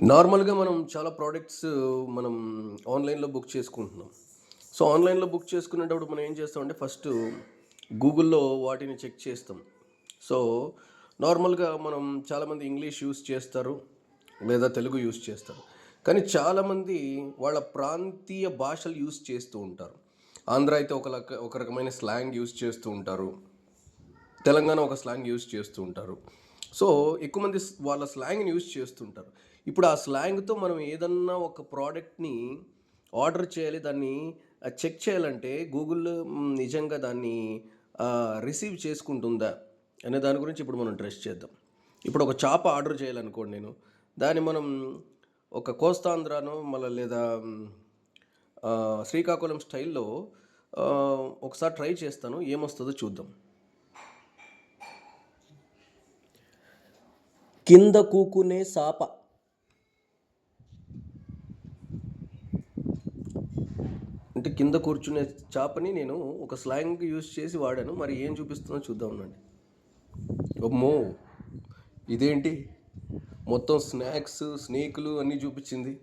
నార్మల్గా మనం చాలా ప్రోడక్ట్స్ మనం ఆన్లైన్లో బుక్ చేసుకుంటున్నాం. సో ఆన్లైన్లో బుక్ చేసుకునేటప్పుడు మనం ఏం చేస్తామంటే ఫస్ట్ గూగుల్లో వాటిని చెక్ చేస్తాం. సో నార్మల్గా మనం చాలామంది ఇంగ్లీష్ యూస్ చేస్తారు లేదా తెలుగు యూస్ చేస్తారు. కానీ చాలామంది వాళ్ళ ప్రాంతీయ భాషలు యూస్ చేస్తూ ఉంటారు. ఆంధ్ర అయితే ఒక రక ఒక రకమైన స్లాంగ్ యూస్ చేస్తూ ఉంటారు. తెలంగాణ ఒక స్లాంగ్ యూస్ చేస్తూ ఉంటారు. సో ఎక్కువ మంది స్- వాళ్ళ స్లాంగ్ని యూజ్ చేస్తుంటారు ఇప్పుడు ఆ స్లాంగ్తో మనం ఏదన్నా ఒక ప్రోడక్ట్ని ఆర్డర్ చేయాలి దాన్ని చెక్ చేయాలంటే గూగుల్ నిజంగా దాన్ని రిసీవ్ చేసుకుంటుందా అనే దాని గురించి ఇప్పుడు మనం డ్రెస్ చేద్దాం. ఇప్పుడు ఒక చాప ఆర్డర్ చేయాలనుకోండి నేను దాన్ని మనం ఒక కోస్తాంధ్రానో మళ్ళీ లేదా శ్రీకాకుళం స్టైల్లో ఒకసారి ట్రై చేస్తాను ఏమొస్తుందో చూద్దాం. కింద కూకునే సాప. అంటే కింద కూర్చునే చేపని నేను ఒక స్లాంగ్ యూజ్ చేసి వాడాను. మరి ఏం చూపిస్తుందో చూద్దాం ఉండండి. అమ్మో! ఇదేంటి? మొత్తం స్నాక్స్ స్నేకులు అన్నీ చూపించింది.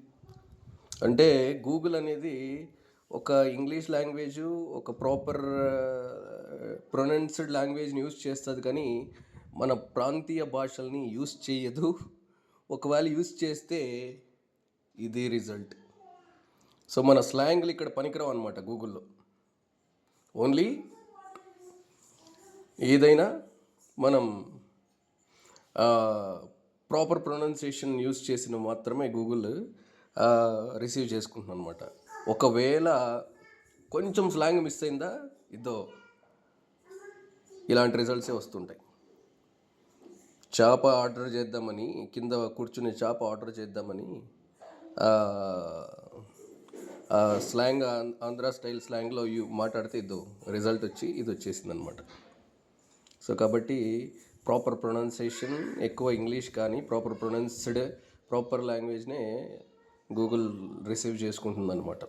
అంటే గూగుల్ అనేది ఒక ఇంగ్లీష్ లాంగ్వేజ్ ఒక ప్రాపర్ ప్రొనౌన్స్డ్ లాంగ్వేజ్ని యూజ్ చేస్తుంది కానీ మన ప్రాంతీయ భాషల్ని యూజ్ చేయదు. ఒకవేళ యూజ్ చేస్తే ఇదే రిజల్ట్ సో మన స్లాంగ్లు ఇక్కడ పనికిరావు అనమాట గూగుల్లో. ఓన్లీ ఏదైనా మనం ప్రాపర్ ప్రొనౌన్సియేషన్ యూస్ చేసిన మాత్రమే గూగుల్ రిసీవ్ చేసుకుంటున్నాం అనమాట ఒకవేళ కొంచెం స్లాంగ్ మిస్ అయిందా ఇదో ఇలాంటి రిజల్ట్సే వస్తుంటాయి. చేప ఆర్డర్ చేద్దామని కింద కూర్చునే చేప ఆర్డర్ చేద్దామని స్లాంగ్ ఆంధ్ర స్టైల్ స్లాంగ్లో యూ మాట్లాడితే ఇదో రిజల్ట్ వచ్చి ఇది వచ్చేసింది అనమాట సో కాబట్టి ప్రాపర్ ప్రొనౌన్సియేషన్ ఎక్కువ ఇంగ్లీష్ కానీ ప్రాపర్ ప్రొనౌన్స్డ్ ప్రాపర్ లాంగ్వేజ్నే గూగుల్ రిసీవ్ చేసుకుంటుంది అనమాట